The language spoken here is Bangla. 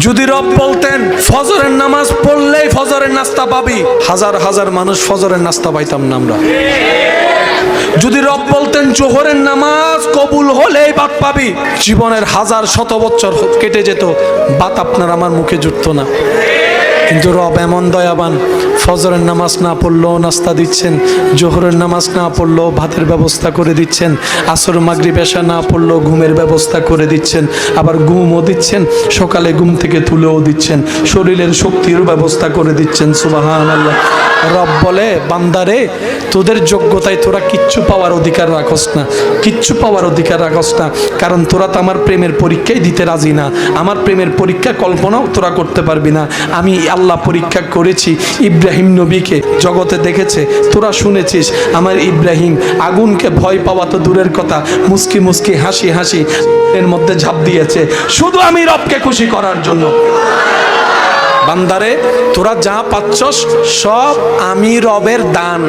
যদি রব বলতেন, ফজরের নামাজ পড়লেই ফজরের নাস্তা পাবি। হাজার হাজার মানুষ ফজরের নাস্তা পাইতাম না আমরা। যদি রব বলতেন, জোহরের নামাজ কবুল হলেই বাদ পাবি। জীবনের হাজার শত বছর কেটে যেত, বাত আপনার আমার মুখে জুটতো না। কিন্তু রব এমন দয়াবান, ফজরের নামাজ না পড়লেও নাস্তা দিচ্ছেন, জোহরের নামাজ না পড়লেও ভাতের ব্যবস্থা করে দিচ্ছেন, আসর মাগরি পেশা না পড়লেও ঘুমের ব্যবস্থা করে দিচ্ছেন, আবার ঘুমও দিচ্ছেন, সকালে ঘুম থেকে তুলেও দিচ্ছেন, শরীরের শক্তির ব্যবস্থা করে দিচ্ছেন সুবাহান আল্লাহ রব বলে, বান্দারে, তোদের যোগ্যতায় তোরা কিচ্ছু পাওয়ার অধিকার রাখস না। কিচ্ছু পাওয়ার অধিকার রাখস না। কারণ তোরা তো আমার প্রেমের পরীক্ষাই দিতে রাজি না। আমার প্রেমের পরীক্ষা কল্পনাও তোরা করতে পারবি না। আমি আল্লাহ পরীক্ষা করেছি, ইব্রাহিম নবীকে জগতে দেখেছে, তোরা শুনেছিস। আমার ইব্রাহিম আগুনকে ভয় পাওয়া তো দূরের কথা। মুস্কি মুস্কি হাসি হাসি এর মধ্যে ঝাঁপ দিয়েছে। শুধু আমি রবকে খুশি করার জন্য। বান্দারে তোরা যা পাচ্ছস সব আমি রবের দান।